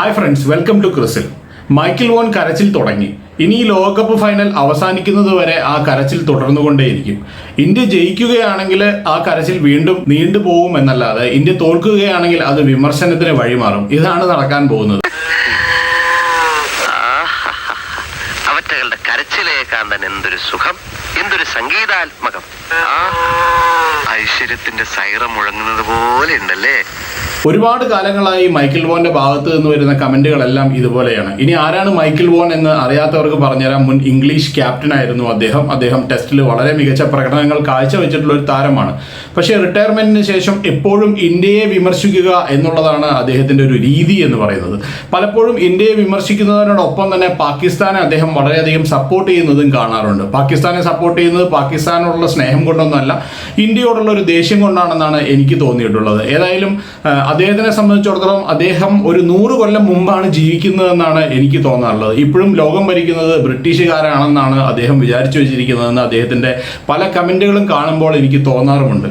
Hi friends welcome to ക്രിസിൽ Michael Vaughan കരച്ചിൽ തുടങ്ങി. ഇനി ഈ ലോകകപ്പ് ഫൈനൽ അവസാനിക്കുന്നത് വരെ ആ കരച്ചിൽ തുടർന്നുകൊണ്ടേയിരിക്കും. ഇന്ത്യ ജയിക്കുകയാണെങ്കിൽ ആ കരച്ചിൽ വീണ്ടും നീണ്ടുപോകും എന്നല്ലാതെ ഇന്ത്യ തോൽക്കുകയാണെങ്കിൽ അത് വിമർശനത്തിന് വഴിമാറും. ഇതാണ് നടക്കാൻ പോകുന്നത്. അവറ്റകളുടെ കാണാൻ എന്തൊരു സുഖം എന്തൊരു സംഗീതാത്മകം. ഐശ്വര്യത്തിന്റെ സൈറ മുഴങ്ങുന്നത് പോലെ ഉണ്ടല്ലേ? ഒരുപാട് കാലങ്ങളായി മൈക്കിൾ വോന്റെ ഭാഗത്ത് നിന്ന് വരുന്ന കമന്റുകളെല്ലാം ഇതുപോലെയാണ്. ഇനി ആരാണ് മൈക്കിൾ വോൺ എന്ന് അറിയാത്തവർക്ക് പറഞ്ഞുതരാം. മുൻ ഇംഗ്ലീഷ് ക്യാപ്റ്റൻ ആയിരുന്നു അദ്ദേഹം. അദ്ദേഹം ടെസ്റ്റിൽ വളരെ മികച്ച പ്രകടനങ്ങൾ കാഴ്ചവെച്ചിട്ടുള്ള ഒരു താരമാണ്. പക്ഷേ റിട്ടയർമെന്റിന് ശേഷം എപ്പോഴും ഇന്ത്യയെ വിമർശിക്കുക എന്നുള്ളതാണ് അദ്ദേഹത്തിന്റെ ഒരു രീതി എന്ന് പറയുന്നത്. പലപ്പോഴും ഇന്ത്യയെ വിമർശിക്കുന്നതിനോടൊപ്പം തന്നെ പാകിസ്ഥാനെ അദ്ദേഹം വളരെയധികം സപ്പോർട്ട് ചെയ്യുന്നതും കാണാറുണ്ട്. പാകിസ്ഥാനെ സപ്പോർട്ട് ചെയ്യുന്നത് പാകിസ്ഥാനോടുള്ള സ്നേഹം കൊണ്ടൊന്നുമല്ല ഇന്ത്യയോടുള്ള ഒരു ദേഷ്യം കൊണ്ടാണെന്നാണ് എനിക്ക് തോന്നിയിട്ടുള്ളത്. ഏതായാലും അദ്ദേഹത്തിനെ സംബന്ധിച്ചിടത്തോളം അദ്ദേഹം ഒരു നൂറ് കൊല്ലം മുമ്പാണ് ജീവിക്കുന്നതെന്നാണ് എനിക്ക് തോന്നാറുള്ളത്. ഇപ്പോഴും ലോകം ഭരിക്കുന്നത് ബ്രിട്ടീഷുകാരാണെന്നാണ് അദ്ദേഹം വിചാരിച്ചു വെച്ചിരിക്കുന്നതെന്ന് അദ്ദേഹത്തിന്റെ പല കമന്റുകളും കാണുമ്പോൾ എനിക്ക് തോന്നാറുമുണ്ട്.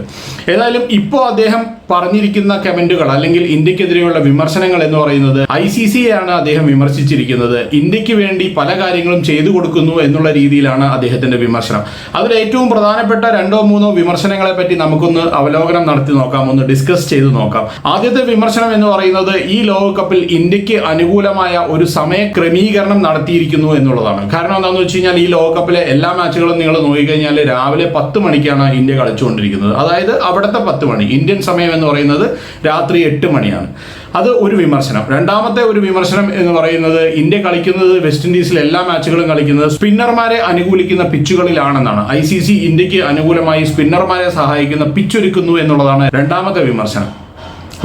ഏതായാലും ഇപ്പോൾ അദ്ദേഹം പറഞ്ഞിരിക്കുന്ന കമന്റുകൾ അല്ലെങ്കിൽ ഇന്ത്യക്കെതിരെയുള്ള വിമർശനങ്ങൾ എന്ന് പറയുന്നത് ഐ സി സിയെയാണ് അദ്ദേഹം വിമർശിച്ചിരിക്കുന്നത്. ഇന്ത്യയ്ക്ക് വേണ്ടി പല കാര്യങ്ങളും ചെയ്തു കൊടുക്കുന്നു എന്നുള്ള രീതിയിലാണ് അദ്ദേഹത്തിന്റെ വിമർശനം. അതിൽ ഏറ്റവും പ്രധാനപ്പെട്ട രണ്ടോ മൂന്നോ വിമർശനങ്ങളെ പറ്റി നമുക്കൊന്ന് അവലോകനം നടത്തി നോക്കാം. ഒന്ന് ഡിസ്കസ് ചെയ്ത് നോക്കാം. ആദ്യത്തെ വിമർശനം എന്ന് പറയുന്നത് ഈ ലോകകപ്പിൽ ഇന്ത്യയ്ക്ക് അനുകൂലമായ ഒരു സമയ ക്രമീകരണം നടത്തിയിരിക്കുന്നു എന്നുള്ളതാണ്. കാരണം എന്താണെന്ന് വെച്ച് കഴിഞ്ഞാൽ ഈ ലോകകപ്പിലെ എല്ലാ മാച്ചുകളും നിങ്ങൾ നോക്കിക്കഴിഞ്ഞാൽ രാവിലെ പത്ത് മണിക്കാണ് ഇന്ത്യ കളിച്ചുകൊണ്ടിരിക്കുന്നത്. അതായത് അവിടുത്തെ പത്ത് മണി ഇന്ത്യൻ സമയം എന്ന് പറയുന്നത് രാത്രി എട്ട് മണിയാണ്. അത് ഒരു വിമർശനം. രണ്ടാമത്തെ ഒരു വിമർശനം എന്ന് പറയുന്നത് ഇന്ത്യ കളിക്കുന്നത് വെസ്റ്റ് ഇൻഡീസിൽ എല്ലാ മാച്ചുകളും കളിക്കുന്നത് സ്പിന്നർമാരെ അനുകൂലിക്കുന്ന പിച്ചുകളിലാണെന്നാണ്. ഐ സി സി ഇന്ത്യയ്ക്ക് അനുകൂലമായി സ്പിന്നർമാരെ സഹായിക്കുന്ന പിച്ചൊരുക്കുന്നു എന്നുള്ളതാണ് രണ്ടാമത്തെ വിമർശനം.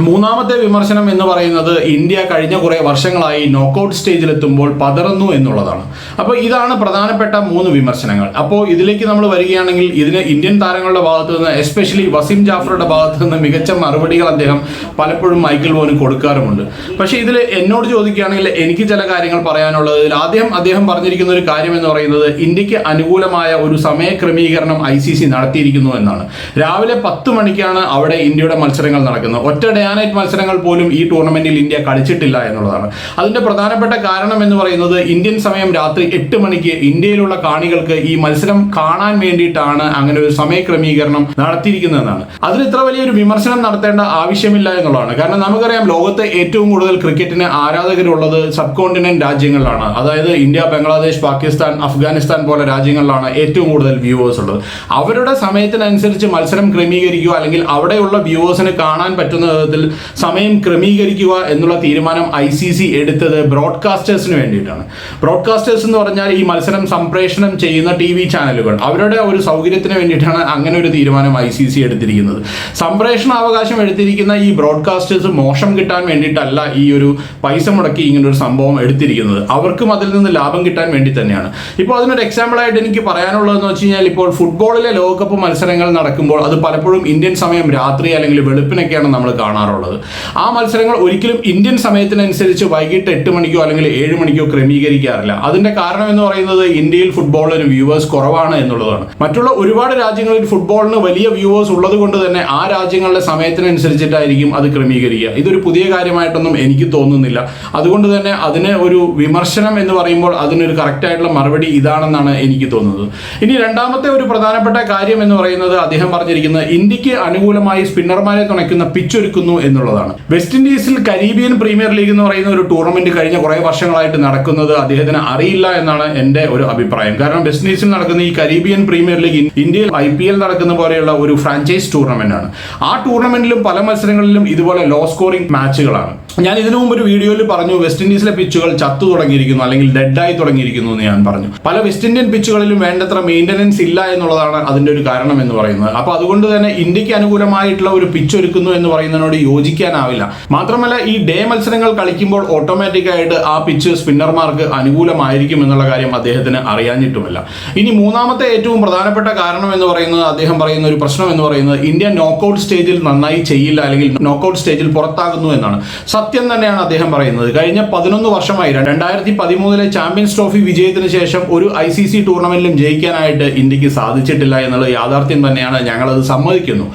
മൂന്നാമത്തെ വിമർശനം എന്ന് പറയുന്നത് ഇന്ത്യ കഴിഞ്ഞ കുറേ വർഷങ്ങളായി നോക്കൗട്ട് സ്റ്റേജിലെത്തുമ്പോൾ പതറുന്നു എന്നുള്ളതാണ്. അപ്പോൾ ഇതാണ് പ്രധാനപ്പെട്ട മൂന്ന് വിമർശനങ്ങൾ. അപ്പോൾ ഇതിലേക്ക് നമ്മൾ വരികയാണെങ്കിൽ ഇതിന് ഇന്ത്യൻ താരങ്ങളുടെ ഭാഗത്തു നിന്ന് എസ്പെഷ്യലി വസീം ജാഫറുടെ ഭാഗത്തു നിന്ന് മികച്ച മറുപടികൾ അദ്ദേഹം പലപ്പോഴും മൈക്കിൾ വോന് കൊടുക്കാറുമുണ്ട്. പക്ഷേ ഇതിൽ എന്നോട് ചോദിക്കുകയാണെങ്കിൽ എനിക്ക് ചില കാര്യങ്ങൾ പറയാനുള്ളത്. ഇതിൽ ആദ്യം അദ്ദേഹം പറഞ്ഞിരിക്കുന്ന ഒരു കാര്യം എന്ന് പറയുന്നത് ഇന്ത്യയ്ക്ക് അനുകൂലമായ ഒരു സമയ ക്രമീകരണം ഐ സി സി നടത്തിയിരിക്കുന്നു എന്നാണ്. രാവിലെ പത്ത് മണിക്കാണ് അവിടെ ഇന്ത്യയുടെ മത്സരങ്ങൾ നടക്കുന്നത്. ഒറ്റ ഡേ മത്സരങ്ങൾ പോലും ഈ ടൂർണമെന്റിൽ ഇന്ത്യ കളിച്ചിട്ടില്ല എന്നുള്ളതാണ്. അതിന്റെ പ്രധാനപ്പെട്ട കാരണം എന്ന് പറയുന്നത് ഇന്ത്യൻ സമയം രാത്രി എട്ട് മണിക്ക് ഇന്ത്യയിലുള്ള കാണികൾക്ക് ഈ മത്സരം കാണാൻ വേണ്ടിയിട്ടാണ് അങ്ങനെ ഒരു സമയക്രമീകരണം നടത്തിയിരിക്കുന്നതെന്നാണ്. അതിന് ഇത്ര വലിയൊരു വിമർശനം നടത്തേണ്ട ആവശ്യമില്ല എന്നുള്ളതാണ്. കാരണം നമുക്കറിയാം ലോകത്തെ ഏറ്റവും കൂടുതൽ ക്രിക്കറ്റിന് ആരാധകരുള്ളത് സബ് കോണ്ടിനെന്റ് രാജ്യങ്ങളിലാണ്. അതായത് ഇന്ത്യ ബംഗ്ലാദേശ് പാകിസ്ഥാൻ അഫ്ഗാനിസ്ഥാൻ പോലെ രാജ്യങ്ങളിലാണ് ഏറ്റവും കൂടുതൽ വ്യൂവേഴ്സ് ഉള്ളത്. അവരുടെ സമയത്തിനനുസരിച്ച് മത്സരം ക്രമീകരിക്കുക അല്ലെങ്കിൽ അവിടെയുള്ള വ്യൂവേഴ്സിന് കാണാൻ പറ്റുന്ന വിധത്തിൽ സമയം ക്രമീകരിക്കുക എന്നുള്ള തീരുമാനം ഐ സി സി എടുത്തത് ബ്രോഡ്കാസ്റ്റേഴ്സിന് വേണ്ടിയിട്ടാണ്. ബ്രോഡ്കാസ്റ്റേഴ്സ് എന്ന് പറഞ്ഞാൽ ഈ മത്സരം സംപ്രേഷണം ചെയ്യുന്ന ടി വി ചാനലുകൾ. അവരുടെ ഒരു സൗകര്യത്തിന് വേണ്ടിയിട്ടാണ് അങ്ങനെ ഒരു തീരുമാനം ഐ സി സി എടുത്തിരിക്കുന്നത്. സംപ്രേഷണ അവകാശം എടുത്തിരിക്കുന്ന ഈ ബ്രോഡ്കാസ്റ്റേഴ്സ് മോശം കിട്ടാൻ വേണ്ടിയിട്ടല്ല ഈ ഒരു പൈസ മുടക്കി ഇങ്ങനെ ഒരു സംഭവം എടുത്തിരിക്കുന്നത്. അവർക്കും അതിൽ നിന്ന് ലാഭം കിട്ടാൻ വേണ്ടി തന്നെയാണ്. ഇപ്പോൾ അതിനൊരു എക്സാമ്പിളായിട്ട് എനിക്ക് പറയാനുള്ളതെന്ന് വെച്ച് കഴിഞ്ഞാൽ ഇപ്പോൾ ഫുട്ബോളിലെ ലോകകപ്പ് മത്സരങ്ങൾ നടക്കുമ്പോൾ അത് പലപ്പോഴും ഇന്ത്യൻ സമയം രാത്രി അല്ലെങ്കിൽ വെളുപ്പിനൊക്കെയാണ് നമ്മൾ കാണാറുള്ളത്. ആ മത്സരങ്ങൾ ഒരിക്കലും ഇന്ത്യൻ സമയത്തിനനുസരിച്ച് വൈകിട്ട് എട്ട് മണിക്കോ അല്ലെങ്കിൽ ഏഴ് മണിക്കോ ക്രമീകരിക്കാറില്ല. അതിന്റെ കാരണം എന്ന് പറയുന്നത് ഇന്ത്യയിൽ ഫുട്ബോളിന് വ്യൂവേഴ്സ് കുറവാണ് എന്നുള്ളതാണ്. മറ്റുള്ള ഒരുപാട് രാജ്യങ്ങളിൽ ഫുട്ബോളിന് വലിയ വ്യൂവേഴ്സ് ഉള്ളത് കൊണ്ട് തന്നെ ആ രാജ്യങ്ങളുടെ സമയത്തിനനുസരിച്ചിട്ടായിരിക്കും അത് ക്രമീകരിക്കുക. ഇതൊരു പുതിയ കാര്യമായിട്ടൊന്നും എനിക്ക് തോന്നുന്നില്ല. അതുകൊണ്ട് തന്നെ അതിന് ഒരു വിമർശനം എന്ന് പറയുമ്പോൾ അതിനൊരു കറക്റ്റായിട്ടുള്ള മറുപടി ഇതാണെന്നാണ് എനിക്ക് തോന്നുന്നത്. ഇനി രണ്ടാമത്തെ ഒരു പ്രധാനപ്പെട്ട കാര്യം എന്ന് പറയുന്നത് അദ്ദേഹം പറഞ്ഞിരിക്കുന്നത് ഇന്ത്യയ്ക്ക് അനുകൂലമായി സ്പിന്നർമാരെ തുണയ്ക്കുന്ന പിച്ചൊരുക്കുന്നു എന്നുള്ളതാണ്. വെസ്റ്റ് ഇൻഡീസിൽ കരീബിയൻ പ്രീമിയർ ലീഗ് എന്ന് പറയുന്ന ഒരു ടൂർണമെന്റ് കഴിഞ്ഞ കുറേ വർഷങ്ങളായിട്ട് നടക്കുന്നത് അദ്ദേഹത്തിന് അറിയില്ല എന്നാണ് എന്റെ ഒരു അഭിപ്രായം. കാരണം വെസ്റ്റ് ഇൻഡീസിൽ നടക്കുന്ന ഈ കരീബിയൻ പ്രീമിയർ ലീഗ് ഇന്ത്യയിൽ ഐ പി എൽ നടക്കുന്ന പോലെയുള്ള ഒരു ഫ്രാഞ്ചൈസ് ടൂർണമെന്റ് ആണ്. ആ ടൂർണമെന്റിലും പല മത്സരങ്ങളിലും ഇതുപോലെ ലോ സ്കോറിംഗ് മാച്ചുകളാണ് ഞാൻ ഇതിനു മുമ്പ് ഒരു വീഡിയോയിൽ പറഞ്ഞു വെസ്റ്റ് ഇൻഡീസിലെ പിച്ചുകൾ ചത്തു തുടങ്ങിയിരിക്കുന്നു അല്ലെങ്കിൽ ഡെഡായി തുടങ്ങിയിരിക്കുന്നു എന്ന് ഞാൻ പറഞ്ഞു. പല വെസ്റ്റ് ഇന്ത്യൻ പിച്ചുകളിലും വേണ്ടത്ര മെയിന്റനൻസ് ഇല്ല എന്നുള്ളതാണ് അതിന്റെ ഒരു കാരണം എന്ന് പറയുന്നത്. അപ്പൊ അതുകൊണ്ട് തന്നെ ഇന്ത്യയ്ക്ക് അനുകൂലമായിട്ടുള്ള ഒരു പിച്ച് ഒരുക്കുന്നു എന്ന് പറയുന്നതിനോട് യോജിക്കാനാവില്ല. മാത്രമല്ല ഈ ഡേ മത്സരങ്ങൾ കളിക്കുമ്പോൾ ഓട്ടോമാറ്റിക് ആയിട്ട് ആ പിച്ച് സ്പിന്നർമാർക്ക് അനുകൂലമായിരിക്കും എന്നുള്ള കാര്യം അദ്ദേഹത്തിന് അറിയാഞ്ഞിട്ടുമല്ല. ഇനി മൂന്നാമത്തെ ഏറ്റവും പ്രധാനപ്പെട്ട കാരണം എന്ന് പറയുന്നത് അദ്ദേഹം പറയുന്ന ഒരു പ്രശ്നം എന്ന് പറയുന്നത് ഇന്ത്യ നോക്കൌട്ട് സ്റ്റേജിൽ നന്നായി ചെയ്യില്ല അല്ലെങ്കിൽ നോക്കൌട്ട് സ്റ്റേജിൽ പുറത്താകുന്നു എന്നാണ്. സത്യം തന്നെയാണ് അദ്ദേഹം പറയുന്നത്. കഴിഞ്ഞ പതിനൊന്ന് വർഷമായി രണ്ടായിരത്തി പതിമൂന്നിലെ ചാമ്പ്യൻസ് ട്രോഫി വിജയത്തിന് ശേഷം ഒരു ഐ സി സി ടൂർണമെന്റിലും ജയിക്കാനായിട്ട് ഇന്ത്യയ്ക്ക് സാധിച്ചിട്ടില്ല എന്നുള്ള യാഥാർത്ഥ്യം തന്നെയാണ്. ഞങ്ങളത് സമ്മതിക്കുന്നു.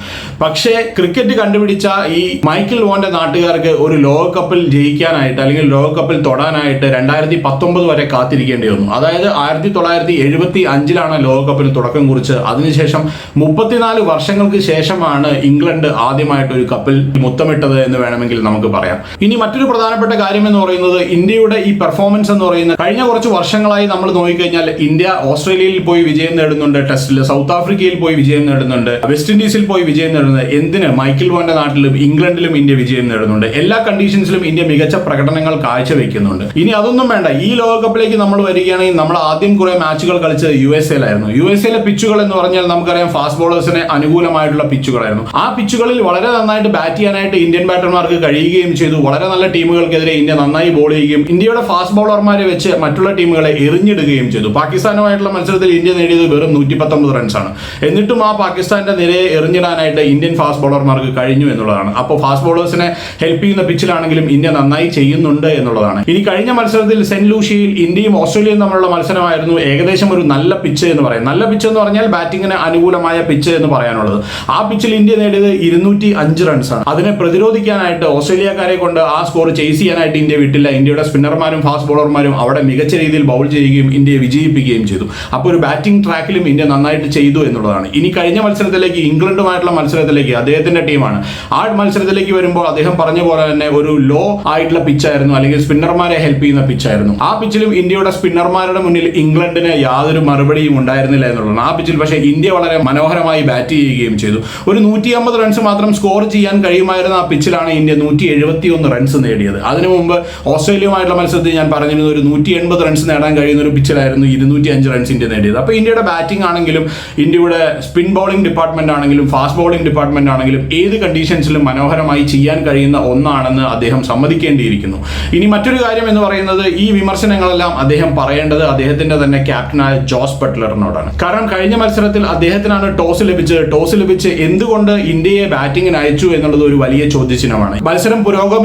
പക്ഷേ ക്രിക്കറ്റ് കണ്ടുപിടിച്ച ഈ മൈക്കിൾ വോന്റെ നാട്ടുകാർക്ക് ഒരു ലോകകപ്പിൽ ജയിക്കാനായിട്ട് അല്ലെങ്കിൽ ലോകകപ്പിൽ തൊടാനായിട്ട് രണ്ടായിരത്തി പത്തൊമ്പത് വരെ കാത്തിരിക്കേണ്ടി വന്നു. അതായത് ആയിരത്തി തൊള്ളായിരത്തി എഴുപത്തി അഞ്ചിലാണ് ലോകകപ്പിന് തുടക്കം കുറിച്ച് അതിനുശേഷം മുപ്പത്തിനാല് വർഷങ്ങൾക്ക് ശേഷമാണ് ഇംഗ്ലണ്ട് ആദ്യമായിട്ട് ഒരു കപ്പിൽ മുത്തമിട്ടത് എന്ന് വേണമെങ്കിൽ നമുക്ക് പറയാം. ഇനി മറ്റൊരു പ്രധാനപ്പെട്ട കാര്യം എന്ന് പറയുന്നത് ഇന്ത്യയുടെ ഈ പെർഫോമൻസ് എന്ന് പറയുന്നത് കഴിഞ്ഞ കുറച്ച് വർഷങ്ങളായി നമ്മൾ നോക്കിക്കഴിഞ്ഞാൽ ഇന്ത്യ ഓസ്ട്രേലിയയിൽ പോയി വിജയം നേടുന്നുണ്ട് ടെസ്റ്റിൽ സൗത്ത് ആഫ്രിക്കയിൽ പോയി വിജയം നേടുന്നുണ്ട് വെസ്റ്റ് ഇൻഡീസിൽ പോയി വിജയം നേടുന്നത് എന്തിന്? മൈക്കിൾ വോന്റെ നാട്ടിലും ഇംഗ്ലണ്ടിലും ഇന്ത്യ വിജയം നേടുന്നുണ്ട്. എല്ലാ കണ്ടീഷൻസിലും ഇന്ത്യ മികച്ച പ്രകടനങ്ങൾ കാഴ്ചവെക്കുന്നുണ്ട്. ഇനി അതൊന്നും വേണ്ട. ഈ ലോകകപ്പിലേക്ക് നമ്മൾ വരികയാണെങ്കിൽ നമ്മൾ ആദ്യം കുറെ മാച്ചുകൾ കളിച്ചത് യു എസ് എയിലായിരുന്നു. യു എസ് എയിലെ പിച്ചുകൾ എന്ന് പറഞ്ഞാൽ നമുക്കറിയാം ഫാസ്റ്റ് ബോളേഴ്സിന് അനുകൂലമായിട്ടുള്ള പിച്ചുകളായിരുന്നു. ആ പിച്ചുകളിൽ വളരെ നന്നായിട്ട് ബാറ്റ് ചെയ്യാനായിട്ട് ഇന്ത്യൻ ബാറ്റർമാർക്ക് കഴിയുകയും ചെയ്തു. വളരെ നല്ല ടീമുകൾക്കെതിരെ ഇന്ത്യ നന്നായി ബോൾ ചെയ്യുകയും ഇന്ത്യയുടെ ഫാസ്റ്റ് ബോളർമാരെ വെച്ച് മറ്റുള്ള ടീമുകളെ എറിഞ്ഞിടുകയും ചെയ്തു. പാകിസ്ഥാനുമായിട്ടുള്ള മത്സരത്തിൽ ഇന്ത്യ നേടിയത് വെറും നൂറ്റി പത്തൊമ്പത് റൺസാണ് എന്നിട്ടും ആ പാകിസ്ഥാന്റെ നിരയെ എറിഞ്ഞിടാനായിട്ട് ഇന്ത്യൻ ഫാസ്റ്റ് ബോളർമാർക്ക് കഴിഞ്ഞു എന്നുള്ളതാണ്. അപ്പോൾ ഫാസ്റ്റ് ബോളേഴ്സിനെ ഹെൽപ്പ് ചെയ്യുന്ന പിച്ചിലാണെങ്കിലും ഇന്ത്യ നന്നായി ചെയ്യുന്നുണ്ട് എന്നുള്ളതാണ്. ഇനി കഴിഞ്ഞ മത്സരത്തിൽ സെന്റ് ലൂഷ്യയിൽ ഇന്ത്യയും ഓസ്ട്രേലിയയും തമ്മിലുള്ള മത്സരമായിരുന്നു ഏകദേശം ഒരു നല്ല പിച്ച് എന്ന് പറയും. നല്ല പിച്ച് എന്ന് പറഞ്ഞാൽ ബാറ്റിങ്ങിന് അനുകൂലമായ പിച്ച് എന്ന് പറയാനുള്ളത്. ആ പിച്ചിൽ ഇന്ത്യ നേടിയത് ഇരുന്നൂറ്റി അഞ്ച് റൺസാണ് അതിനെ പ്രതിരോധിക്കാനായിട്ട് ഓസ്ട്രേലിയക്കാരെ കൊണ്ട് ആ സ്കോർ ചേസ് ചെയ്യാനായിട്ട് ഇന്ത്യ വിട്ടില്ല. ഇന്ത്യയുടെ സ്പിന്നർമാരും ഫാസ്റ്റ് ബോളർമാരും അവിടെ മികച്ച രീതിയിൽ ബൗൾ ചെയ്യുകയും ഇന്ത്യയെ വിജയിപ്പിക്കുകയും ചെയ്തു. അപ്പോൾ ഒരു ബാറ്റിംഗ് ട്രാക്കിലും ഇന്ത്യ നന്നായിട്ട് ചെയ്തു എന്നുള്ളതാണ്. ഇനി കഴിഞ്ഞ മത്സരത്തിലേക്ക് ഇംഗ്ലണ്ടുമായിട്ടുള്ള മത്സരത്തിലേക്ക് അദ്ദേഹത്തിന്റെ ടീമാണ് ആ മത്സരത്തിലേക്ക് വരുമ്പോൾ അദ്ദേഹം പറഞ്ഞ പോലെ തന്നെ ഒരു ലോ ആയിട്ടുള്ള പിച്ചായിരുന്നു അല്ലെങ്കിൽ സ്പിന്നർമാരെ ഹെൽപ്പ് ചെയ്യുന്ന പിച്ചായിരുന്നു ആ പിച്ചിലും ഇന്ത്യയുടെ സ്പിന്നർമാരുടെ മുന്നിൽ ഇംഗ്ലണ്ടിന് യാതൊരു മറുപടിയും ഉണ്ടായിരുന്നില്ല എന്നുള്ളതാണ്. ആ പിച്ചിൽ പക്ഷേ ഇന്ത്യ വളരെ മനോഹരമായി ബാറ്റ് ചെയ്യുകയും ചെയ്തു. ഒരു നൂറ്റി റൺസ് മാത്രം സ്കോർ ചെയ്യാൻ കഴിയുമായിരുന്ന ആ പിച്ചിലാണ് ഇന്ത്യ നൂറ്റി എഴുപത്തി ഒന്ന് റൺസ് നേടിയത്. അതിനു മുമ്പ് ഓസ്ട്രേലിയയുമായിട്ടുള്ള മത്സരത്തിൽ ഞാൻ പറഞ്ഞിരുന്നു ഒരു നൂറ്റി എൺപത് റൺസ് നേടാൻ കഴിയുന്ന ഒരു പിച്ചിലായിരുന്നു ഇരുന്നൂറ്റി അഞ്ച് റൺസ് ഇന്ത്യ നേടിയത്. അപ്പോൾ ഇന്ത്യയുടെ ബാറ്റിംഗ് ആണെങ്കിലും ഇന്ത്യയുടെ സ്പിൻ ബോളിംഗ് ഡിപ്പാർട്ട്മെന്റ് ആണെങ്കിലും ഫാസ്റ്റ് ബോളിംഗ് ഡിപ്പാർട്ട്മെന്റ് ആണെങ്കിലും ഏത് കണ്ടീഷൻസിലും മനോഹരമായി ചെയ്യാൻ കഴിയുന്ന ഒന്നാണെന്ന് അദ്ദേഹം സമ്മതിക്കേണ്ടിയിരിക്കുന്നു. ഇനി മറ്റൊരു കാര്യം എന്ന് പറയുന്നത് ഈ വിമർശനങ്ങളെല്ലാം അദ്ദേഹം പറയേണ്ടത് അദ്ദേഹത്തിന്റെ തന്നെ ക്യാപ്റ്റനായ ജോസ് ബട്ട്ലറിനോടാണ്. കാരണം കഴിഞ്ഞ മത്സരത്തിൽ അദ്ദേഹത്തിനാണ് ടോസ് ലഭിച്ചത്. ടോസ് ലഭിച്ച് എന്തുകൊണ്ട് ഇന്ത്യയെ ബാറ്റിംഗിന് അയച്ചു എന്നുള്ളത് ഒരു വലിയ ചോദ്യചിഹ്നമാണ്. മത്സരം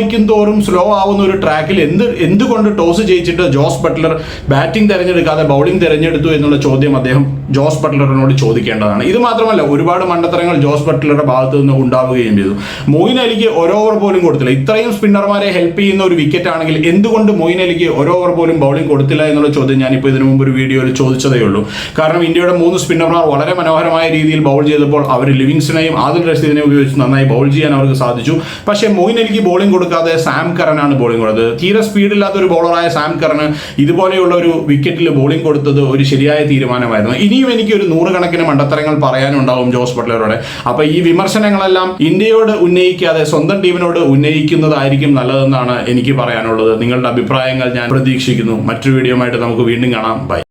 പുരോഗമിക്കും തോറും സ്ലോ ആവുന്ന ഒരു ട്രാക്കിൽ എന്ത് എന്തുകൊണ്ട് ടോസ് ജയിച്ചിട്ട് ജോസ് ബട്ട്ലർ ബാറ്റിംഗ് തിരഞ്ഞെടുക്കാതെ ബൗളിംഗ് തിരഞ്ഞെടുത്തു എന്നുള്ള ചോദ്യം അദ്ദേഹം ജോസ് ബട്ട്ലറിനോട് ചോദിക്കേണ്ടതാണ്. ഇത് മാത്രമല്ല ഒരുപാട് മണ്ടത്തരങ്ങൾ ജോസ് ബട്ട്ലറുടെ ഭാഗത്ത് നിന്ന് ഉണ്ടാവുകയും ചെയ്തു. മൊയിൻ അലിക്ക് ഒരു ഓവർ പോലും കൊടുത്തില്ല. ഇത്രയും സ്പിന്നർമാരെ ഹെൽപ്പ് ചെയ്യുന്ന ഒരു വിക്കറ്റ് ആണെങ്കിൽ എന്തുകൊണ്ട് മൊയിൻ അലിക്ക് ഒരു ഓവർ പോലും ബൗളിംഗ് കൊടുത്തില്ല എന്നുള്ള ചോദ്യം ഞാനിപ്പോൾ ഇതിനു മുമ്പ് ഒരു വീഡിയോയിൽ ചോദിച്ചതേ ഉള്ളൂ. കാരണം ഇന്ത്യയുടെ മൂന്ന് സ്പിന്നർമാർ വളരെ മനോഹരമായ രീതിയിൽ ബൗൾ ചെയ്തപ്പോൾ അവർ ലിവിങ്സിനെയും ആദിൽ റഷീദിനെയും ഉപയോഗിച്ച് നന്നായി ബൗൾ ചെയ്യാൻ അവർക്ക് സാധിച്ചു. പക്ഷേ മൊയിൻ അലിക്ക് ബോളിംഗ് കൊടുക്കാതെ സാം കറനാണ് ബോളിംഗ് കൊടുത്തത്. തീരെ സ്പീഡില്ലാത്ത ഒരു ബോളറായ സാം കറന് ഇതുപോലെയുള്ള ഒരു വിക്കറ്റിൽ ബോളിംഗ് കൊടുത്തത് ഒരു ശരിയായ തീരുമാനമായിരുന്നു. ഇനിയും എനിക്ക് ഒരു നൂറുകണക്കിന് മണ്ടത്തരങ്ങൾ പറയാനുണ്ടാവും ജോസ് ബട്ട്ലറോടെ. അപ്പൊ ഈ വിമർശനങ്ങളെല്ലാം ഇന്ത്യയോട് ഉന്നയിക്കാതെ സ്വന്തം ടീമിനോട് ഉന്നയിക്കുന്നതായിരിക്കും നല്ലതെന്നാണ് എനിക്ക് പറയാനുള്ളത്. നിങ്ങളുടെ അഭിപ്രായങ്ങൾ ഞാൻ പ്രതീക്ഷിക്കുന്നു. മറ്റൊരു വീഡിയോ ആയിട്ട് നമുക്ക് വീണ്ടും കാണാം. ബൈ